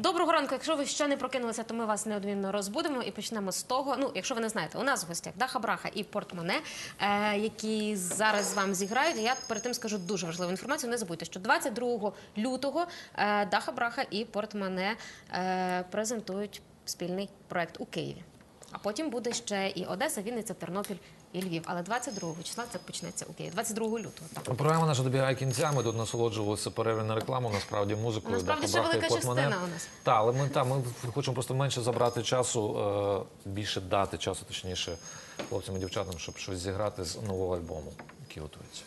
Доброго ранку. Якщо ви ще не прокинулися, то ми вас неодмінно розбудемо і почнемо з того. Ну, якщо ви не знаєте, у нас в гостях Даха Браха і Портмоне, е, які зараз з вами зіграють. Я перед тим скажу дуже важливу інформацію. Не забудьте, що 22 лютого е, Даха Браха і Портмоне е, презентують спільний проект у Києві. А потім буде ще і Одеса, Вінниця, Тернопіль і Львів. Але 22 числа це почнеться у Києві. 22 лютого. Так. Програма наша добігає кінця. Ми тут насолоджувалися перерви на рекламу. Насправді музикою. Насправді, ще велика частина у нас. Так, але ми, та, ми хочемо просто менше забрати часу, е, більше дати часу, точніше, хлопцям і дівчатам, щоб щось зіграти з нового альбому, який готується.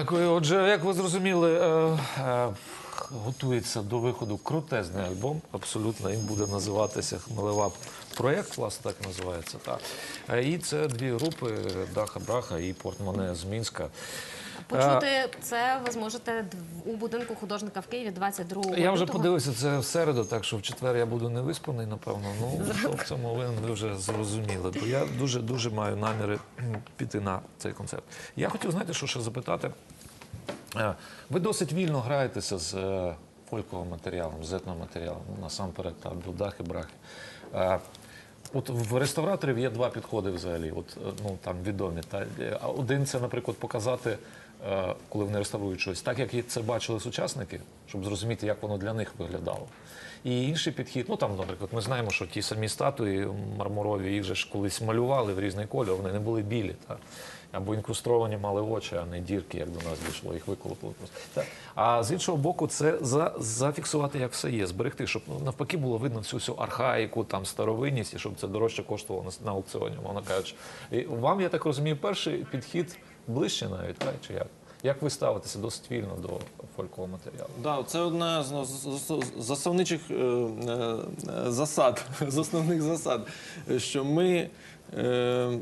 Дякую. Отже, як ви зрозуміли, е, е, готується до виходу крутезний альбом. Абсолютно він буде називатися Хмелева проєкт, власне, так називається. Так. Е, І це дві групи Даха Браха і Портмоне з Мінська. Почути це ви зможете у будинку художника в Києві 22 Я вже подивився це в середу, так що в четвер я буду не виспаний, напевно. Ну в цьому ви вже зрозуміли. Бо я дуже дуже маю наміри піти на цей концерт. Я хотів знаєте, що ще запитати. Е, Ви досить вільно граєтеся з е, фольковим матеріалом, з етноматеріалом, ну, насамперед так, до дахи, брахи. Е, От в реставраторів є два підходи взагалі, от, е, ну, там відомі. Та, Е, один це, наприклад, показати, е, коли вони реставрують щось, так як це бачили сучасники, щоб зрозуміти, як воно для них виглядало. І інший підхід, ну там, наприклад, ми знаємо, що ті самі статуї мармурові, їх же ж колись малювали в різний кольор, вони не були білі. Та? Або інкрустровані мали очі, а не дірки, як до нас дійшло, їх виколопили просто. Та. А з іншого боку, це за, зафіксувати, як все є, зберегти, щоб ну, навпаки було видно всю всю архаїку, там старовинність, і щоб це дорожче коштувало на, на аукціоні, мовно кажучи. І вам, я так розумію, перший підхід ближче навіть, так, чи як? Як ви ставитеся досить вільно до фолькового матеріалу? Да, це одна з з- з- з е, е, засад, з основних засад, що ми, е,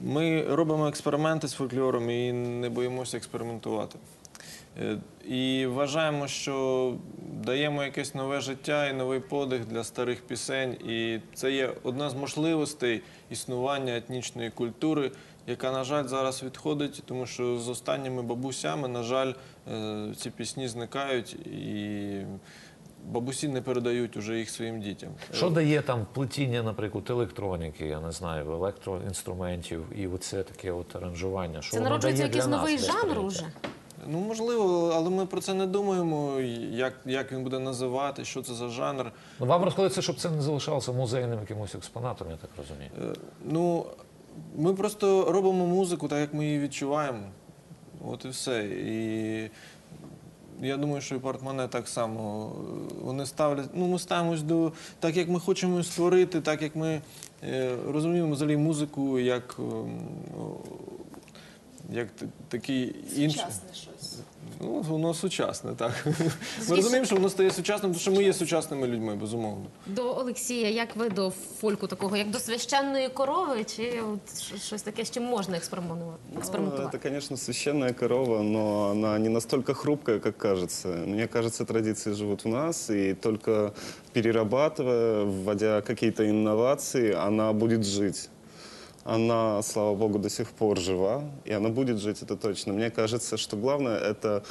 ми робимо експерименти з фольклором і не боїмося експериментувати. І вважаємо, що даємо якесь нове життя і новий подих для старих пісень. І це є одна з можливостей існування етнічної культури, яка, на жаль, зараз відходить, тому що з останніми бабусями, на жаль, е, ці пісні зникають і бабусі не передають уже їх своїм дітям. Що дає там плетіння, наприклад, електроніки, я не знаю, електроінструментів і оце таке от аранжування? Що Це народжується якийсь новий жанр уже. Ну, можливо, але ми про це не думаємо, як, як він буде називати, що це за жанр. Ну, вам розходиться, щоб це не залишалося музейним якимось експонатом, я так розумію. Е, Ну, ми просто робимо музику так, як ми її відчуваємо. От і все. І я думаю, що і портмоне так само. Вони ставлять, ну, ми ставимось до так, як ми хочемо створити, так як ми е, розуміємо взагалі музику як, о, як такий інший. Щось. Ну, воно сучасне, так. Ми розуміємо, що воно стає сучасним, тому що ми є сучасними людьми, безумовно. До Олексія, як ви до фольку такого, як до священної корови, чи от щ- щось таке, з чим можна експериментувати? Ну, експериментувати? Это, конечно, священная корова, но она не настолько хрупкая, как кажется. Мне кажется, традиции живут в нас, и только перерабатывая, вводя какие-то инновации, она будет жить Она, слава богу, до сих пор жива, и она будет жить, это точно. Мне кажется, что главное это,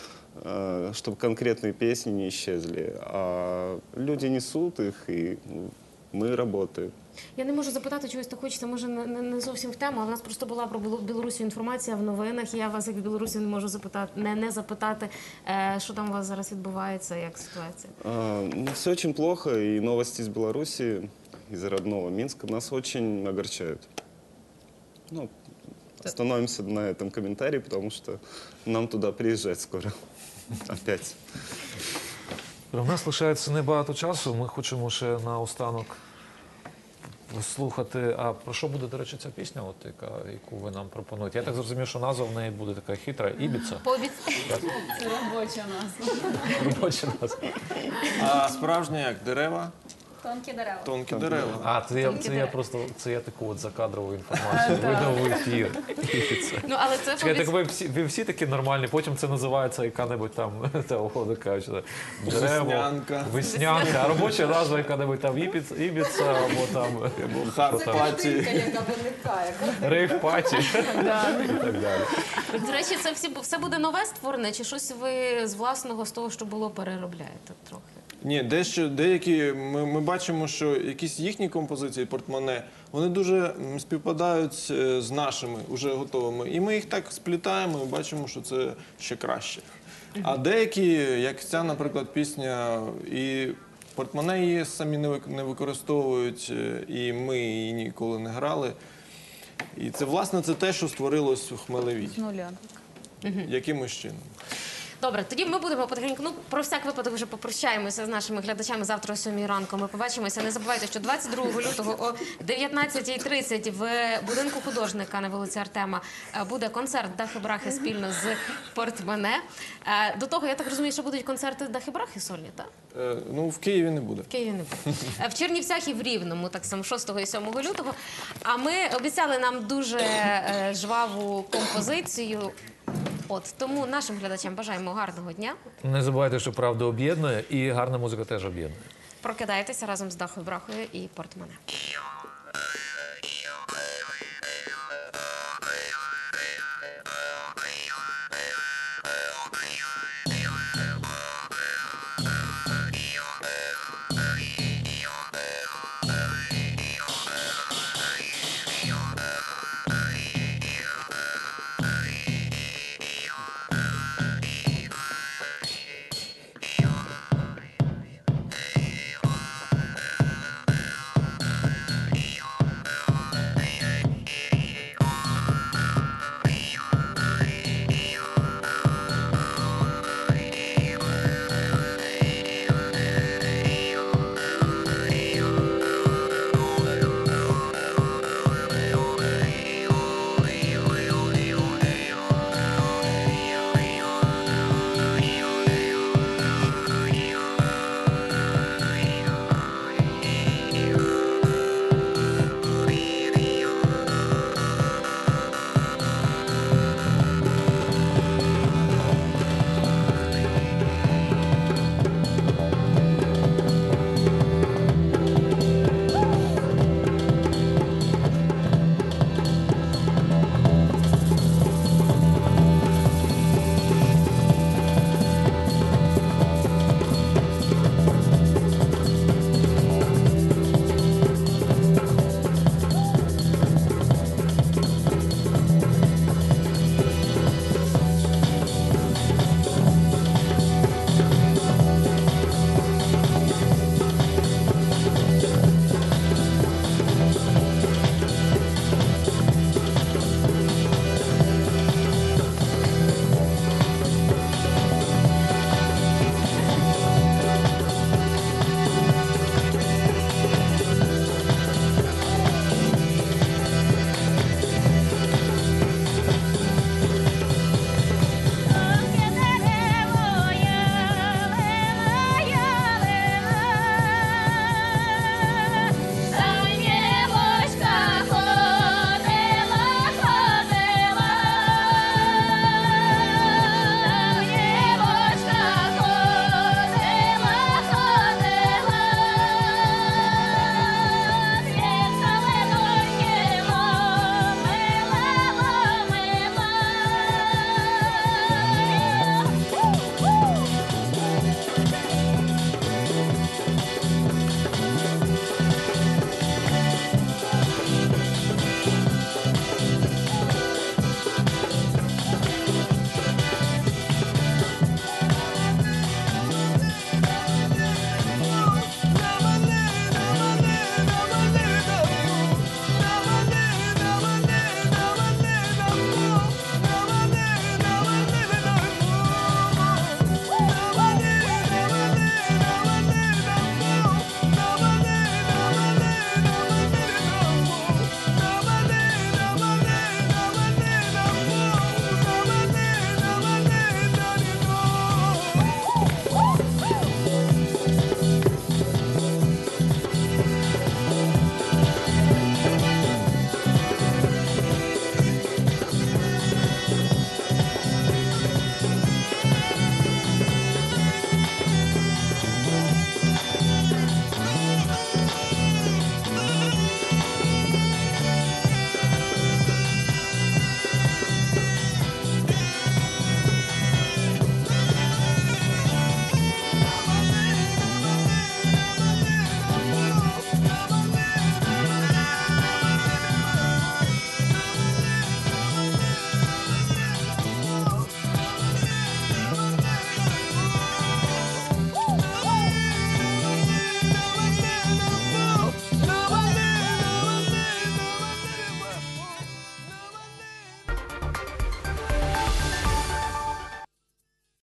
э, чтобы конкретные песни не исчезли, а люди несут их, и ну, мы работаем. Я не можу запитати, чогось так хочеться, може не, не, не зовсім в тему. але в нас просто була про Біло- Білорусі інформація в новинах. і Я вас, як в Білорусі, не можу запитати, не, не запитати, е, що там у вас зараз відбувається, як ситуація. А, Ну, все очень плохо, и новости из Беларуси, из родного Минска, нас очень огорчают. Ну, остановимся на этом комментарии, потому что нам туда приезжать скоро. Опять. У нас лишається небагато часу. Ми хочемо ще наостанок слухати. А про що буде, до речі, ця пісня, от, яка, яку ви нам пропонуєте? Я так зрозумів, що назва в неї буде така хитра Ібіца. Пообіц... Це робоча назва. Робоча назва. А справжня як дерева, Тонкі дерева. тонкі дерева. А, це я, це я просто це я таку от закадрову інформацію видав в ефір. Ну, але це Чекайте, пообіц... ви всі, ви всі такі нормальні, потім це називається яка-небудь там та уходу кажуть, дерево, Веснянка. веснянка, а робоча назва яка-небудь там Ібіц, Ібіца, або там або Хат там, паті. яка виникає. рейв паті і так далі. До речі, це всі, все буде нове створене, чи щось ви з власного, з того, що було, переробляєте трохи? Ні, дещо деякі ми, ми бачимо, що якісь їхні композиції портмоне вони дуже м, співпадають е, з нашими уже готовими. І ми їх так сплітаємо і бачимо, що це ще краще. А деякі, як ця, наприклад, пісня, і портмоне її самі не вик- не використовують, е, і ми її ніколи не грали. І це власне це те, що створилось у Хмелевій. З нуля. Якимось чином. Добре, тоді ми будемо потихеньку. Ну про всяк випадок вже попрощаємося з нашими глядачами завтра о 7 ранку. Ми побачимося. Не забувайте, що 22 лютого о 19.30 в будинку художника на вулиці Артема е, буде концерт Дахи Брахи спільно з портмоне. Е, До того я так розумію, що будуть концерти Дахи Брахи сольні, так? Е, Ну, в Києві не буде. В Києві не буде. Е, В Чернівцях і в Рівному, так само 6 і 7 лютого. А ми обіцяли нам дуже жваву композицію. От тому нашим глядачам бажаємо гарного дня. Не забувайте, що правда об'єднує, і гарна музика теж об'єднує. Прокидайтеся разом з Дахою Брахою і портмоне.